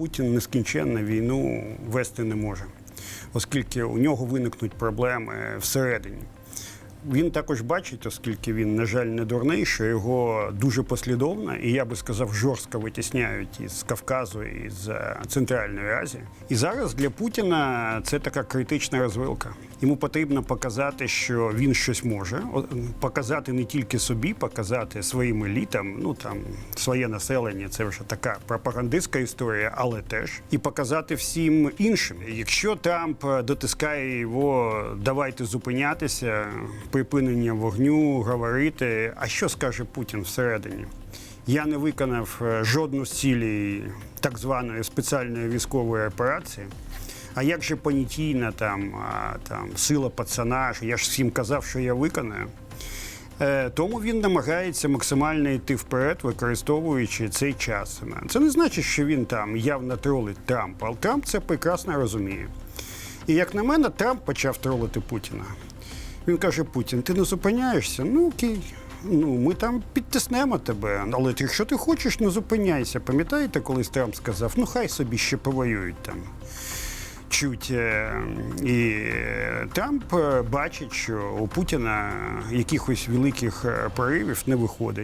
Путін нескінченно війну вести не може, оскільки у нього виникнуть проблеми всередині. Він також бачить, оскільки він, на жаль, не дурний, що його дуже послідовно, і я би сказав, жорстко витісняють із Кавказу і з е, Центральної Азії. І зараз для Путіна це така критична розвилка. Йому потрібно показати, що він щось може, показати не тільки собі, показати своїм елітам, ну там своє населення. Це вже така пропагандистська історія, але теж і показати всім іншим. Якщо Трамп е, дотискає його, давайте зупинятися, припинення вогню, говорити. А що скаже Путін всередині? Я не виконав е, жодну з цілей так званої спеціальної військової операції. А як же понятійна там, там сила пацана? Я ж всім казав, що я виконаю. Е, Тому він намагається максимально йти вперед, використовуючи цей час. Це не значить, що він там явно тролить Трампа, але Трамп це прекрасно розуміє. І як на мене, Трамп почав тролити Путіна. Він каже: Путін, ти не зупиняєшся? Ну окей. Ну, ми там підтиснемо тебе. Але якщо ти хочеш, не зупиняйся. Пам'ятаєте, колись Трамп сказав, ну хай собі ще повоюють там. Чуть е, і Трамп е, бачить, що у Путіна якихось великих е, проривів не виходить.